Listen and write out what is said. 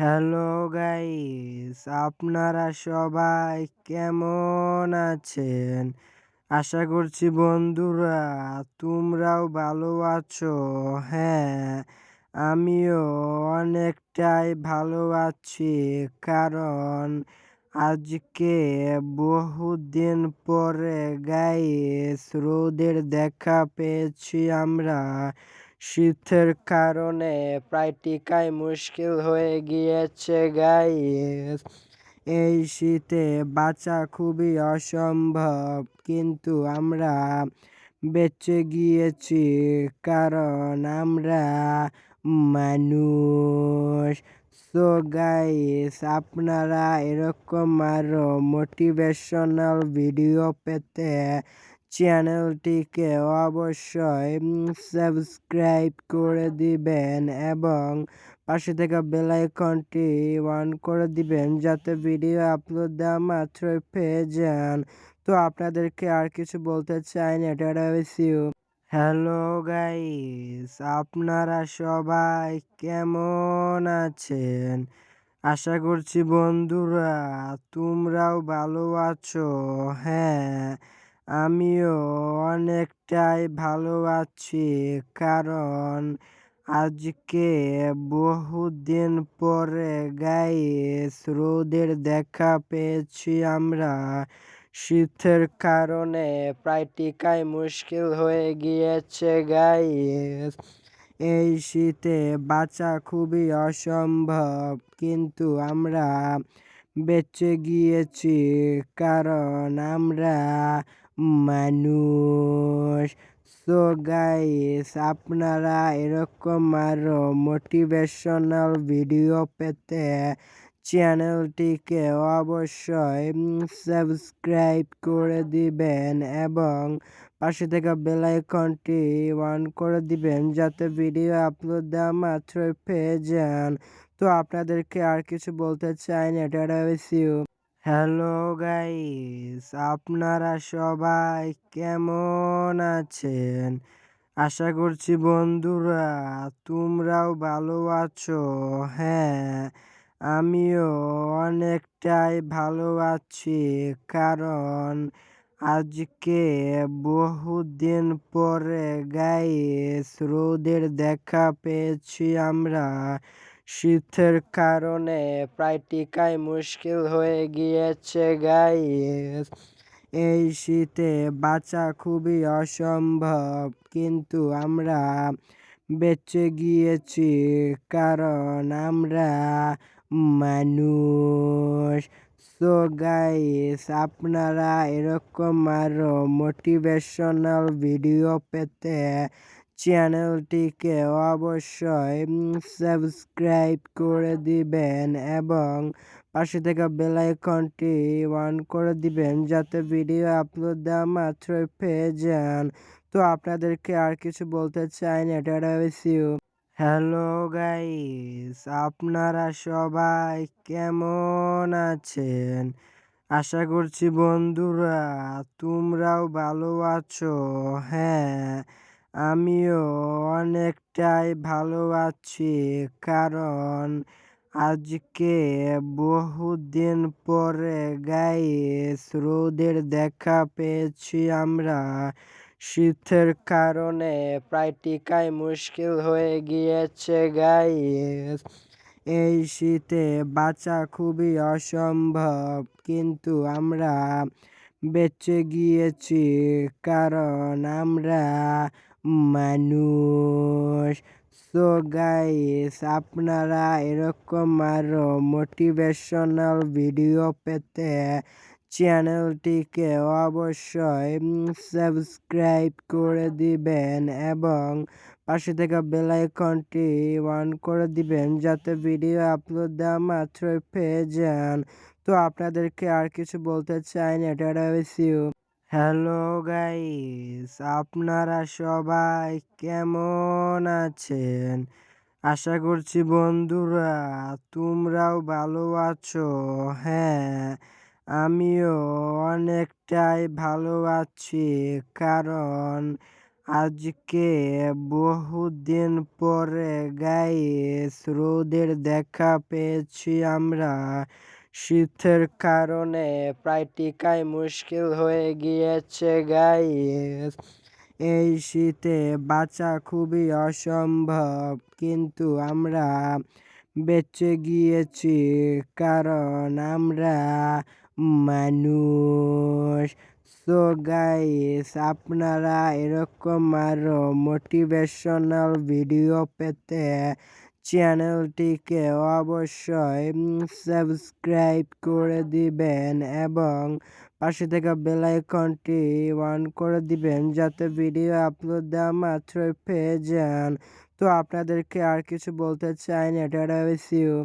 Hello guys, আপনারা সবাই কেমন আছেন? আশা করছি বন্ধুরা তোমরাও ভালো আছো। হ্যাঁ আমিও অনেকটাই ভালো আছি। কারণ আজকে বহুদিন পরে গাইস, রোদের দেখা পেয়েছি আমরা। শীতের কারণে প্রায় টিকাই মুশকিল হয়ে গিয়েছে গাইস এই শীতে বাঁচা খুবই অসম্ভব, কিন্তু আমরা বেঁচে গিয়েছি, কারণ আমরা মানুষ। সো গাইস আপনারা এরকম আরও মোটিভেশনাল ভিডিও পেতে চ্যানেলটিকে অবশ্যই সাবস্ক্রাইব করে দিবেন এবং পাশে থাকা বেল আইকনটি অন করে দিবেন যাতে ভিডিও আপলোড দেওয়া মাত্রই পেয়ে যান। তো আপনাদেরকে আর কিছু বলতে চাই না টাটা ইউ হ্যালো গাইস আপনারা সবাই কেমন আছেন? আশা করছি বন্ধুরা তোমরাও ভালো আছো। হ্যাঁ আমিও অনেকটাই ভালো আছি। কারণ আজকে বহুদিন পরে গাইস রোদের দেখা পেয়েছি আমরা। শীতের কারণে প্রায় টিকাই মুশকিল হয়ে গিয়েছে গাইস। এই শীতে বাঁচা খুবই অসম্ভব, কিন্তু আমরা বেঁচে গিয়েছি। কারণ আমরা মানুষ। সো গাইস আপনারা এরকম আরও মোটিভেশনাল ভিডিও পেতে চ্যানেলটিকে অবশ্যই সাবস্ক্রাইব করে দিবেন এবং পাশে থাকা বেল আইকনটি অন করে দিবেন যাতে ভিডিও আপলোড দেওয়া মাত্রই পেয়ে যান। তো, আপনাদেরকে আর কিছু বলতে চাই না। টাটা ইউ হ্যালো গাইস, আপনারা সবাই কেমন আছেন? আশা করছি বন্ধুরা তোমরাও ভালো আছো। হ্যাঁ আমিও অনেকটাই ভালো আছি। কারণ আজকে বহুদিন পরে গাইস রোদের দেখা পেয়েছি আমরা। শীতের কারণে প্রায় টিকাই মুশকিল হয়ে গিয়েছে, গাইস। এই শীতে বাঁচা খুবই অসম্ভব, কিন্তু আমরা বেঁচে গিয়েছি, কারণ আমরা মানুষ। সো গাইস, আপনারা এরকম আরও মোটিভেশনাল ভিডিও পেতে চ্যানেলটিকে অবশ্যই সাবস্ক্রাইব করে দিবেন এবং পাশে থাকা বেল আইকনটি অন করে দিবেন যাতে ভিডিও আপলোড দেওয়া মাত্রই পেয়ে যান। তো আপনাদেরকে আর কিছু বলতে চাই না টাটা ইউ হ্যালো গাইস আপনারা সবাই কেমন আছেন? আশা করছি বন্ধুরা তোমরাও ভালো আছো। হ্যাঁ আমিও অনেকটাই ভালো আছি কারণ আজকে বহুদিন পরে গাইস রোদের দেখা পেয়েছি আমরা। শীতের কারণে প্রায় টিকাই মুশকিল হয়ে গিয়েছে গাইস। এই শীতে বাঁচা খুবই অসম্ভব। কিন্তু আমরা বেঁচে গিয়েছি, কারণ আমরা মানুষ। সো গাইস আপনারা এরকম আরও মোটিভেশনাল ভিডিও পেতে চ্যানেলটিকে অবশ্যই সাবস্ক্রাইব করে দিবেন এবং পাশে থাকা বেল আইকনটি অন করে দিবেন যাতে ভিডিও আপলোড দেওয়া মাত্রই পেয়ে যান। তো আপনাদেরকে আর কিছু বলতে চাই না, টাটা ইউ হ্যালো গাইস আপনারা সবাই কেমন আছেন? আশা করছি বন্ধুরা তোমরাও ভালো আছো। হ্যাঁ আমিও অনেকটাই ভালো আছি। কারণ আজকে বহুদিন পরে গাইস রোদের দেখা পেয়েছি আমরা। শীতের কারণে প্রায় টিকাই মুশকিল হয়ে গিয়েছে গাইস এই শীতে বাঁচা খুবই অসম্ভব, কিন্তু আমরা বেঁচে গিয়েছি, কারণ আমরা মানুষ। সো গাইস আপনারা এরকম আরও মোটিভেশনাল ভিডিও পেতে চ্যানেলটিকে অবশ্যই সাবস্ক্রাইব করে দিবেন এবং পাশে থাকা বেল আইকনটি অন করে দিবেন যাতে ভিডিও আপলোড দেওয়া মাত্রই পেয়ে যান। তো আপনাদেরকে আর কিছু বলতে চাই না, টাটা ইউ